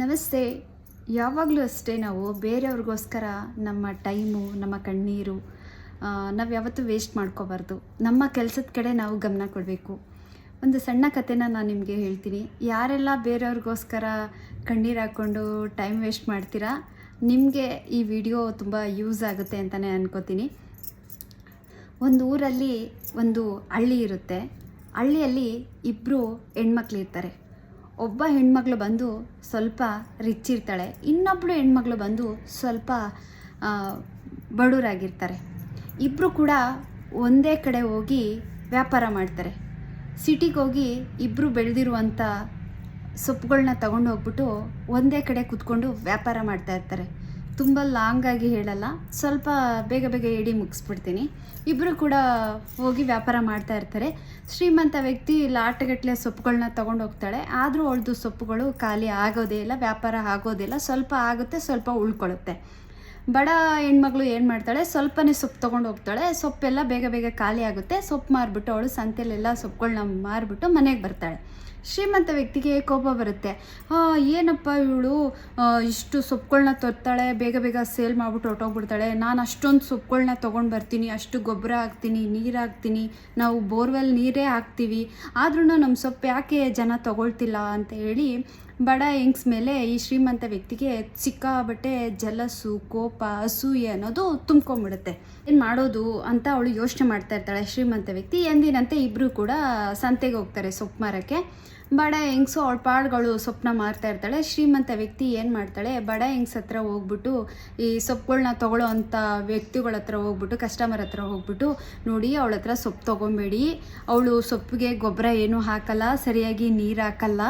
ನಮಸ್ತೆ. ಯಾವಾಗಲೂ ಅಷ್ಟೇ ನಾವು ಬೇರೆಯವ್ರಿಗೋಸ್ಕರ ನಮ್ಮ ಟೈಮು, ನಮ್ಮ ಕಣ್ಣೀರು ನಾವು ಯಾವತ್ತೂ ವೇಸ್ಟ್ ಮಾಡ್ಕೋಬಾರ್ದು. ನಮ್ಮ ಕೆಲಸದ ಕಡೆ ನಾವು ಗಮನ ಕೊಡಬೇಕು. ಒಂದು ಸಣ್ಣ ಕಥೆನ ನಾನು ನಿಮಗೆ ಹೇಳ್ತೀನಿ. ಯಾರೆಲ್ಲ ಬೇರೆಯವ್ರಿಗೋಸ್ಕರ ಕಣ್ಣೀರು ಹಾಕ್ಕೊಂಡು ಟೈಮ್ ವೇಸ್ಟ್ ಮಾಡ್ತೀರಾ? ನಿಮಗೆ ಈ ವಿಡಿಯೋ ತುಂಬ ಯೂಸ್ ಆಗುತ್ತೆ ಅಂತಲೇ ಅನ್ಕೋತೀನಿ. ಒಂದು ಊರಲ್ಲಿ ಒಂದು ಹಳ್ಳಿ ಇರುತ್ತೆ. ಹಳ್ಳಿಯಲ್ಲಿ ಇಬ್ಬರು ಹೆಣ್ಮಕ್ಳು ಇರ್ತಾರೆ. ಒಬ್ಬ ಹೆಣ್ಮಗಳು ಬಂದು ಸ್ವಲ್ಪ ರಿಚ್ ಇರ್ತಾಳೆ ಇನ್ನೊಬ್ಬಳು ಹೆಣ್ಮಗಳು ಬಂದು ಸ್ವಲ್ಪ ಬಡವರಾಗಿರ್ತಾರೆ ಇಬ್ಬರು ಕೂಡ ಒಂದೇ ಕಡೆ ಹೋಗಿ ವ್ಯಾಪಾರ ಮಾಡ್ತಾರೆ. ಸಿಟಿಗೆ ಹೋಗಿ ಇಬ್ಬರು ಬೆಳೆದಿರುವಂಥ ಸೊಪ್ಪುಗಳನ್ನ ತಗೊಂಡು ಹೋಗ್ಬಿಟ್ಟು ಒಂದೇ ಕಡೆ ಕೂತ್ಕೊಂಡು ವ್ಯಾಪಾರ ಮಾಡ್ತಾ ಇರ್ತಾರೆ. ತುಂಬ ಲಾಂಗಾಗಿ ಹೇಳಲ್ಲ. ಸ್ವಲ್ಪ ಬೇಗ ಬೇಗ ಹೇಳಿ ಮುಗಿಸ್ಬಿಡ್ತೀನಿ. ಇಬ್ಬರು ಕೂಡ ಹೋಗಿ ವ್ಯಾಪಾರ ಮಾಡ್ತಾ ಇರ್ತಾರೆ. ಶ್ರೀಮಂತ ವ್ಯಕ್ತಿ ಲಾಟಗಟ್ಟಲೆ ಸೊಪ್ಪುಗಳನ್ನ ತೊಗೊಂಡು ಹೋಗ್ತಾಳೆ. ಆದರೂ ಅವಳದು ಸೊಪ್ಪುಗಳು ಖಾಲಿ ಆಗೋದೇ ಇಲ್ಲ, ವ್ಯಾಪಾರ ಆಗೋದಿಲ್ಲ ಸ್ವಲ್ಪ ಆಗುತ್ತೆ, ಸ್ವಲ್ಪ ಉಳ್ಕೊಳ್ಳುತ್ತೆ. ಬಡ ಹೆಣ್ಮಗಳು ಏನು ಮಾಡ್ತಾಳೆ? ಸ್ವಲ್ಪನೇ ಸೊಪ್ಪು ತೊಗೊಂಡು ಹೋಗ್ತಾಳೆ. ಸೊಪ್ಪೆಲ್ಲ ಬೇಗ ಬೇಗ ಖಾಲಿ ಆಗುತ್ತೆ. ಸೊಪ್ಪು ಮಾರ್ಬಿಟ್ಟು ಅವಳು ಸಂತೆಲೆಲ್ಲ ಸೊಪ್ಪುಗಳನ್ನ ಮಾರ್ಬಿಟ್ಟು ಮನೆಗೆ ಬರ್ತಾಳೆ. ಶ್ರೀಮಂತ ವ್ಯಕ್ತಿಗೆ ಕೋಪ ಬರುತ್ತೆ. ಏನಪ್ಪ ಇವಳು? ಇಷ್ಟು ಸೊಪ್ಪುಗಳನ್ನ ತರ್ತಾಳೆ, ಬೇಗ ಬೇಗ ಸೇಲ್ ಮಾಡಿಬಿಟ್ಟು ಹೊಟ್ಟೋಗ್ಬಿಡ್ತಾಳೆ ನಾನು ಅಷ್ಟೊಂದು ಸೊಪ್ಪುಗಳನ್ನ ತೊಗೊಂಡು ಬರ್ತೀನಿ. ಅಷ್ಟು ಗೊಬ್ಬರ ಹಾಕ್ತೀನಿ, ನೀರು ಹಾಕ್ತೀನಿ. ನಾವು ಬೋರ್ವೆಲ್ ನೀರೇ ಹಾಕ್ತೀವಿ. ಆದ್ರೂ ನಮ್ಮ ಸೊಪ್ಪು ಯಾಕೆ ಜನ ತೊಗೊಳ್ತಿಲ್ಲ ಅಂತ ಹೇಳಿ ಬಡ ಹೆಂಗ್ಸ್ ಮೇಲೆ ಈ ಶ್ರೀಮಂತ ವ್ಯಕ್ತಿಗೆ ಸಿಕ್ಕಾಬಟ್ಟೆ ಜಲಸು, ಕೋಪ, ಅಸೂಯೆ ಅನ್ನೋದು ತುಂಬ್ಕೊಂಡ್ಬಿಡುತ್ತೆ ಏನು ಮಾಡೋದು ಅಂತ ಅವಳು ಯೋಚನೆ ಮಾಡ್ತಾ ಇರ್ತಾಳೆ ಶ್ರೀಮಂತ ವ್ಯಕ್ತಿ. ಎಂದಿನಂತೆ ಇಬ್ಬರು ಕೂಡ ಸಂತೆಗೆ ಹೋಗ್ತಾರೆ ಸೊಪ್ಪು ಮಾರಕ್ಕೆ ಬಡ ಹೆಂಗ್ಸು ಅವಳ ಪಾಡ್ಗಳು ಸೊಪ್ಪನ್ನ ಮಾರ್ತಾ ಇರ್ತಾಳೆ, ಶ್ರೀಮಂತ ವ್ಯಕ್ತಿ ಏನು ಮಾಡ್ತಾಳೆ, ಬಡ ಹೆಂಗ್ಸ್ ಹತ್ರ ಹೋಗ್ಬಿಟ್ಟು ಈ ಸೊಪ್ಪುಗಳನ್ನ ತಗೊಳ್ಳೋ ಅಂಥ ವ್ಯಕ್ತಿಗಳ ಹತ್ರ ಹೋಗ್ಬಿಟ್ಟು ಕಸ್ಟಮರ್ ಹತ್ರ ಹೋಗ್ಬಿಟ್ಟು ನೋಡಿ ಅವಳ ಹತ್ರ ಸೊಪ್ಪು ತೊಗೊಬೇಡಿ. ಅವಳು ಸೊಪ್ಪಿಗೆ ಗೊಬ್ಬರ ಏನೂ ಹಾಕಲ್ಲ, ಸರಿಯಾಗಿ ನೀರು ಹಾಕಲ್ಲ.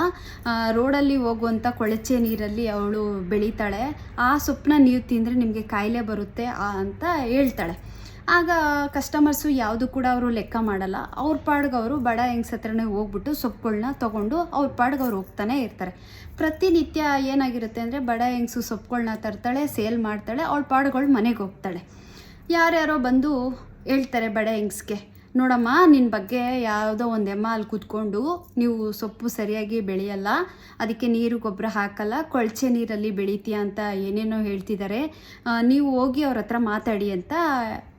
ರೋಡಲ್ಲಿ ಹೋಗುವಂಥ ಕೊಳಚೆ ನೀರಲ್ಲಿ ಅವಳು ಬೆಳೀತಾಳೆ. ಆ ಸೊಪ್ಪನ್ನ ನೀವು ತಿಂದರೆ ನಿಮಗೆ ಕಾಯಿಲೆ ಬರುತ್ತೆ ಅಂತ ಹೇಳ್ತಾಳೆ. ಆಗ ಕಸ್ಟಮರ್ಸು ಯಾವುದು ಕೂಡ ಅವರು ಲೆಕ್ಕ ಮಾಡಲ್ಲ. ಅವ್ರ ಪಾಡ್ಗೆ ಅವರು ಬಡ ಹೆಂಗ್ಸ್ ಹತ್ರನೇ ಹೋಗ್ಬಿಟ್ಟು ಸೊಪ್ಪುಗಳನ್ನ ತೊಗೊಂಡು ಅವ್ರ ಪಾಡ್ಗೆ ಅವ್ರು ಹೋಗ್ತಾನೆ ಇರ್ತಾರೆ. ಪ್ರತಿನಿತ್ಯ ಏನಾಗಿರುತ್ತೆ ಅಂದರೆ ಬಡ ಹೆಂಗ್ಸು ಸೊಪ್ಪುಗಳನ್ನ ತರ್ತಾಳೆ, ಸೇಲ್ ಮಾಡ್ತಾಳೆ, ಅವ್ಳ ಪಾಡ್ಗಳು ಮನೆಗೆ ಹೋಗ್ತಾಳೆ. ಯಾರ್ಯಾರೋ ಬಂದು ಹೇಳ್ತಾರೆ ಬಡ ಹೆಂಗ್ಸ್ಗೆ, ನೋಡಮ್ಮ ನಿನ್ನ ಬಗ್ಗೆ ಯಾವುದೋ ಒಂದು ಎಮ್ಮ ಅಲ್ಲಿ ಕೂತ್ಕೊಂಡು ನೀವು ಸೊಪ್ಪು ಸರಿಯಾಗಿ ಬೆಳೆಯಲ್ಲ, ಅದಕ್ಕೆ ನೀರು ಗೊಬ್ಬರ ಹಾಕಲ್ಲ, ಕೊಳಚೆ ನೀರಲ್ಲಿ ಬೆಳೀತೀಯ ಅಂತ ಏನೇನೋ ಹೇಳ್ತಿದ್ದಾರೆ ನೀವು ಹೋಗಿ ಅವ್ರ ಹತ್ರ ಮಾತಾಡಿ ಅಂತ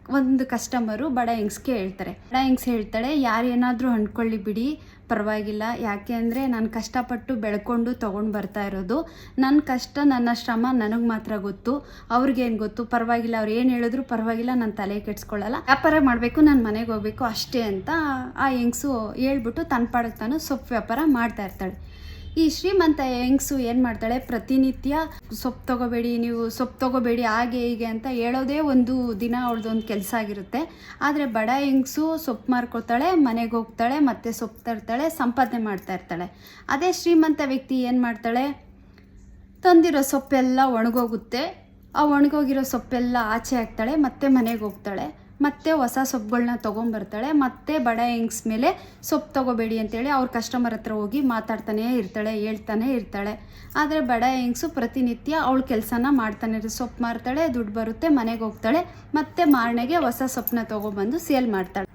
ಒಂದು ಕಸ್ಟಮರು ಬಡ ಹೆಂಗ್ಸ್ಗೆ ಹೇಳ್ತಾರೆ. ಬಡ ಹೆಂಗ್ಸ್ ಹೇಳ್ತಾಳೆ, ಯಾರೇನಾದರೂ ಅಂದ್ಕೊಳ್ಳಿ ಬಿಡಿ, ಪರವಾಗಿಲ್ಲ. ಯಾಕೆ ಅಂದರೆ ನಾನು ಕಷ್ಟಪಟ್ಟು ಬೆಳ್ಕೊಂಡು ತೊಗೊಂಡು ಬರ್ತಾ ಇರೋದು. ನನ್ನ ಕಷ್ಟ, ನನ್ನ ಶ್ರಮ ನನಗೆ ಮಾತ್ರ ಗೊತ್ತು. ಅವ್ರಿಗೇನು ಗೊತ್ತು? ಪರವಾಗಿಲ್ಲ. ಅವ್ರು ಏನು ಹೇಳಿದ್ರು ಪರವಾಗಿಲ್ಲ. ನಾನು ತಲೆ ಕೆಡ್ಸ್ಕೊಳ್ಳಲ್ಲ. ವ್ಯಾಪಾರ ಮಾಡಬೇಕು, ನಾನು ಮನೆಗೆ ಹೋಗಬೇಕು ಅಷ್ಟೇ ಅಂತ ಆ ಹೆಂಗ್ಸು ಹೇಳ್ಬಿಟ್ಟು ತನ್ನ ಪಾಡಕ್ಕೆ ತಾನು ಸೊಪ್ಪು ವ್ಯಾಪಾರ ಮಾಡ್ತಾ ಇರ್ತಾಳೆ. ಈ ಶ್ರೀಮಂತ ಹೆಂಗ್ಸು ಏನು ಮಾಡ್ತಾಳೆ? ಪ್ರತಿನಿತ್ಯ ಸೊಪ್ಪು ತಗೋಬೇಡಿ, ನೀವು ಸೊಪ್ಪು ತಗೋಬೇಡಿ, ಹಾಗೆ ಹೀಗೆ ಅಂತ ಹೇಳೋದೇ ಒಂದು ದಿನ ಅವಳದೊಂದು ಕೆಲಸ ಆಗಿರುತ್ತೆ. ಆದರೆ ಬಡ ಹೆಂಗ್ಸು ಸೊಪ್ಪು ಮಾರ್ಕೊತಾಳೆ ಮನೆಗೆ ಹೋಗ್ತಾಳೆ, ಮತ್ತೆ ಸೊಪ್ಪು ತರ್ತಾಳೆ, ಸಂಪಾದನೆ ಮಾಡ್ತಾ ಇರ್ತಾಳೆ. ಅದೇ ಶ್ರೀಮಂತ ವ್ಯಕ್ತಿ ಏನು ಮಾಡ್ತಾಳೆ? ತಂದಿರೋ ಸೊಪ್ಪೆಲ್ಲ ಒಣಗೋಗುತ್ತೆ. ಆ ಒಣಗೋಗಿರೋ ಸೊಪ್ಪೆಲ್ಲ ಆಚೆ ಹಾಕ್ತಾಳೆ, ಮತ್ತೆ ಮನೆಗೆ ಹೋಗ್ತಾಳೆ. ಮತ್ತೆ ಹೊಸ ಸೊಪ್ಪುಗಳನ್ನ ತೊಗೊಂಬರ್ತಾಳೆ, ಮತ್ತೆ ಬಡ ಹೆಂಗ್ಸ್ ಮೇಲೆ ಸೊಪ್ಪು ತೊಗೋಬೇಡಿ ಅಂತೇಳಿ ಅವ್ರ ಕಸ್ಟಮರ್ ಹತ್ರ ಹೋಗಿ ಮಾತಾಡ್ತಾನೇ ಇರ್ತಾಳೆ, ಹೇಳ್ತಾನೆ ಇರ್ತಾಳೆ. ಆದರೆ ಬಡ ಹೆಂಗ್ಸು ಪ್ರತಿನಿತ್ಯ ಅವಳು ಕೆಲಸನ ಮಾಡ್ತಾನೆ ಇರ್ತಾರೆ ಸೊಪ್ಪು ಮಾರ್ತಾಳೆ, ದುಡ್ಡು ಬರುತ್ತೆ, ಮನೆಗೆ ಹೋಗ್ತಾಳೆ, ಮತ್ತೆ ಮಾರನೆಗೆ ಹೊಸ ಸೊಪ್ಪನ್ನ ತೊಗೊಬಂದು ಸೇಲ್ ಮಾಡ್ತಾಳೆ.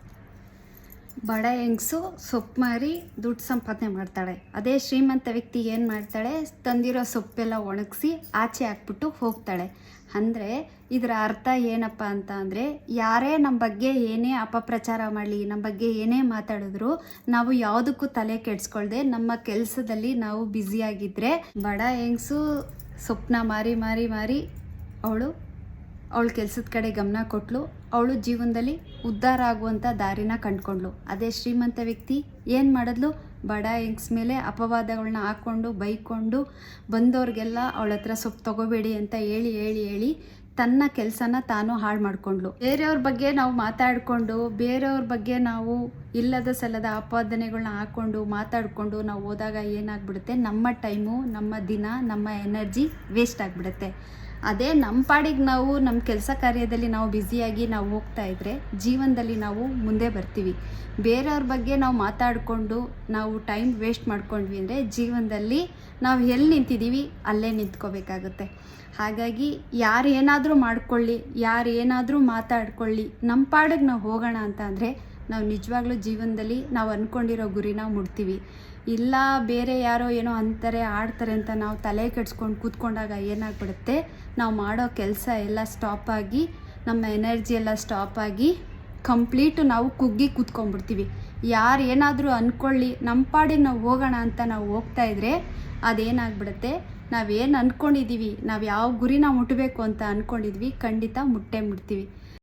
ಬಡ ಹೆಂಗ್ಸು ಸೊಪ್ಪು ಮಾರಿ ದುಡ್ಡು ಸಂಪಾದನೆ ಮಾಡ್ತಾಳೆ. ಅದೇ ಶ್ರೀಮಂತ ವ್ಯಕ್ತಿ ಏನು ಮಾಡ್ತಾಳೆ, ತಂದಿರೋ ಸೊಪ್ಪೆಲ್ಲ ಒಣಗಿಸಿ ಆಚೆ ಹಾಕ್ಬಿಟ್ಟು ಹೋಗ್ತಾಳೆ. ಅಂದರೆ ಇದರ ಅರ್ಥ ಏನಪ್ಪ ಅಂತ ಅಂದರೆ ಯಾರೇ ನಮ್ಮ ಬಗ್ಗೆ ಏನೇ ಅಪಪ್ರಚಾರ ಮಾಡಲಿ ನಮ್ಮ ಬಗ್ಗೆ ಏನೇ ಮಾತಾಡಿದ್ರು ನಾವು ಯಾವುದಕ್ಕೂ ತಲೆ ಕೆಡಿಸ್ಕೊಳ್ದೆ ನಮ್ಮ ಕೆಲಸದಲ್ಲಿ ನಾವು ಬ್ಯುಸಿಯಾಗಿದ್ದರೆ ಬಡ ಹೆಂಗಸು ಸ್ವಪ್ನ ಮಾರಿ ಮಾರಿ ಮಾರಿ ಅವಳು ಅವಳ ಕೆಲಸದ ಕಡೆ ಗಮನ ಕೊಟ್ಟಳು ಅವಳು ಜೀವನದಲ್ಲಿ ಉದ್ಧಾರ ಆಗುವಂಥ ದಾರಿನ ಕಂಡ್ಕೊಂಡ್ಳು ಅದೇ ಶ್ರೀಮಂತ ವ್ಯಕ್ತಿ ಏನು ಮಾಡಿದ್ಲು? ಬಡ ಹೆಂಗ್ಸ್ ಮೇಲೆ ಅಪವಾದಗಳನ್ನ ಹಾಕ್ಕೊಂಡು, ಬೈಕೊಂಡು ಬಂದವ್ರಿಗೆಲ್ಲ ಅವಳ ಹತ್ರ ಸೊಪ್ಪು ತಗೋಬೇಡಿ ಅಂತ ಹೇಳಿ ಹೇಳಿ ಹೇಳಿ ತನ್ನ ಕೆಲಸನ ತಾನು ಹಾಳು ಮಾಡಿಕೊಂಡ್ಳು. ಬೇರೆಯವ್ರ ಬಗ್ಗೆ ನಾವು ಮಾತಾಡಿಕೊಂಡು, ಬೇರೆಯವ್ರ ಬಗ್ಗೆ ನಾವು ಇಲ್ಲದ ಸಲ್ಲದ ಆಪಾದನೆಗಳನ್ನ ಹಾಕ್ಕೊಂಡು ಮಾತಾಡಿಕೊಂಡು ನಾವು ಹೋದಾಗ ಏನಾಗ್ಬಿಡುತ್ತೆ? ನಮ್ಮ ಟೈಮು, ನಮ್ಮ ದಿನ, ನಮ್ಮ ಎನರ್ಜಿ ವೇಸ್ಟ್ ಆಗಿಬಿಡುತ್ತೆ. ಅದೇ ನಮ್ಮ ಪಾಡಿಗೆ ನಾವು ನಮ್ಮ ಕೆಲಸ ಕಾರ್ಯದಲ್ಲಿ ನಾವು ಬ್ಯುಸಿಯಾಗಿ ನಾವು ಹೋಗ್ತಾ ಇದ್ದರೆ ಜೀವನದಲ್ಲಿ ನಾವು ಮುಂದೆ ಬರ್ತೀವಿ. ಬೇರೆಯವ್ರ ಬಗ್ಗೆ ನಾವು ಮಾತಾಡಿಕೊಂಡು, ನಾವು ಟೈಮ್ ವೇಸ್ಟ್ ಮಾಡ್ಕೊಂಡ್ವಿ ಅಂದರೆ ಜೀವನದಲ್ಲಿ ನಾವು ಎಲ್ಲಿ ನಿಂತಿದ್ದೀವಿ ಅಲ್ಲೇ ನಿಂತ್ಕೋಬೇಕಾಗುತ್ತೆ. ಹಾಗಾಗಿ ಯಾರು ಏನಾದರೂ ಮಾಡ್ಕೊಳ್ಳಿ, ಯಾರು ಏನಾದರೂ ಮಾತಾಡ್ಕೊಳ್ಳಿ ನಮ್ಮ ಪಾಡಿಗೆ ನಾವು ಹೋಗೋಣ ಅಂತ ಅಂದರೆ ನಾವು ನಿಜವಾಗ್ಲೂ ಜೀವನದಲ್ಲಿ ನಾವು ಅಂದ್ಕೊಂಡಿರೋ ಗುರಿನ ಮುಡ್ತೀವಿ ಇಲ್ಲ, ಬೇರೆ ಯಾರೋ ಏನೋ ಅಂತಾರೆ, ಆಡ್ತಾರೆ ಅಂತ ನಾವು ತಲೆ ಕೆಡಿಸ್ಕೊಂಡು ಕೂತ್ಕೊಂಡಾಗ ಏನಾಗ್ಬಿಡುತ್ತೆ? ನಾವು ಮಾಡೋ ಕೆಲಸ ಎಲ್ಲ ಸ್ಟಾಪ್ ಆಗಿ, ನಮ್ಮ ಎನರ್ಜಿ ಎಲ್ಲ ಸ್ಟಾಪ್ ಆಗಿ ಕಂಪ್ಲೀಟು ನಾವು ಕುಗ್ಗಿ ಕೂತ್ಕೊಂಡ್ಬಿಡ್ತೀವಿ. ಯಾರು ಏನಾದರೂ ಅಂದ್ಕೊಳ್ಳಿ ನಮ್ಮ ಪಾಡಿಗೆ ನಾವು ಹೋಗೋಣ ಅಂತ ನಾವು ಹೋಗ್ತಾ ಇದ್ದರೆ ಅದೇನಾಗ್ಬಿಡುತ್ತೆ? ನಾವೇನು ಅಂದ್ಕೊಂಡಿದ್ದೀವಿ ನಾವು ಯಾವ ಗುರಿನ ಮುಟ್ಟಬೇಕು ಅಂತ ಅಂದ್ಕೊಂಡಿದ್ವಿ ಖಂಡಿತ ಮುಟ್ಟೇ ಮುಟ್ತೀವಿ.